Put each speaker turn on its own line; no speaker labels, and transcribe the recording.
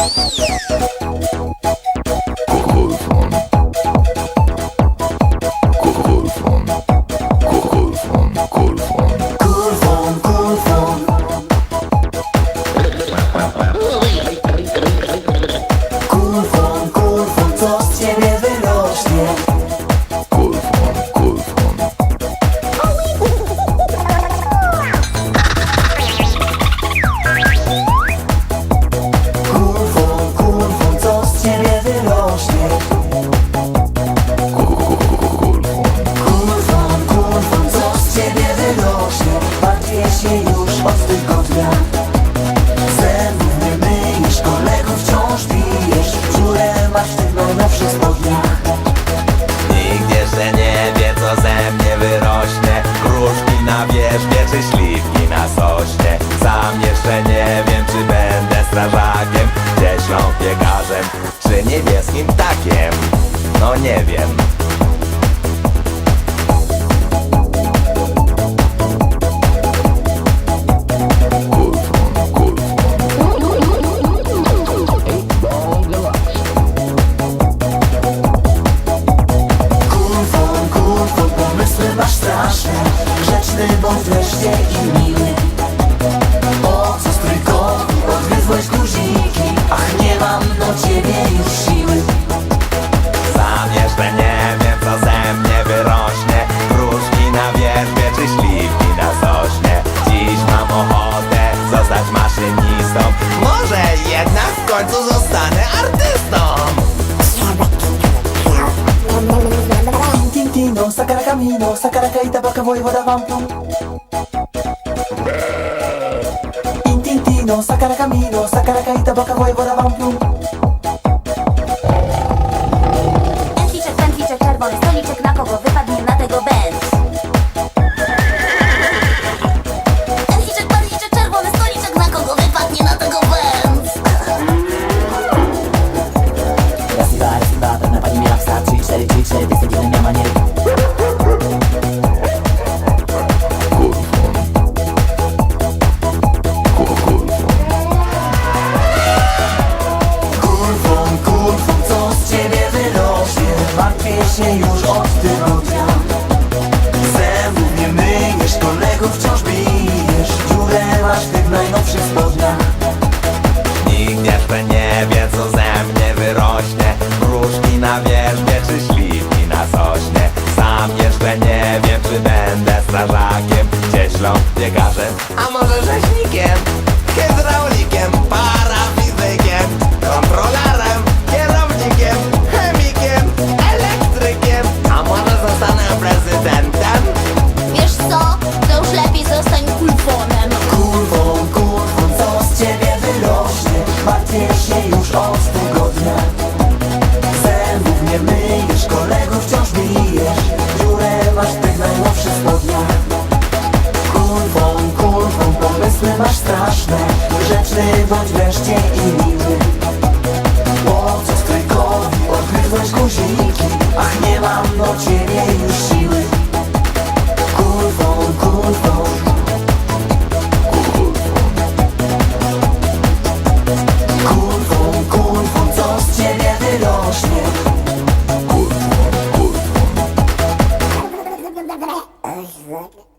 Música Martwię się już od tygodnia Zębów nie myjesz, kolegów wciąż bijesz Dziurę masz w tych najnowszych spodniach
Nikt jeszcze nie wie co ze mnie wyrośnie. Gruszki na wierzbie czy śliwki na sośnie. Sam jeszcze nie wiem czy będę strażakiem Cieślą, biegarzem czy niebieskim ptakiem. No nie wiem
sacara sacar a caminho, sacar caída, boca, voe e vou dar
vampo. Intintino,
sacar a caminho, sacar caída, boca, voe e vou. Od tygodnia Zębów nie myjesz, kolegów wciąż bijesz. Dziurę masz w tych najnowszych spodniach.
Nikt jeszcze nie wie co ze mnie wyrośnie. Gruszki na wierzbie czy śliwki na sośnie. Sam jeszcze nie wiem czy będę strażakiem. Cieślą, biegarzem, a może rzeźnikiem. Hydraulikiem,
Martwię się już od tygodnia Zębów nie myjesz, kolegów wciąż bijesz. Dziurę masz w tych najnowszych spodniach. Kulfon, kulfon, pomysły masz straszne. Grzeczny bądź wreszcie i miły Ой, ладно.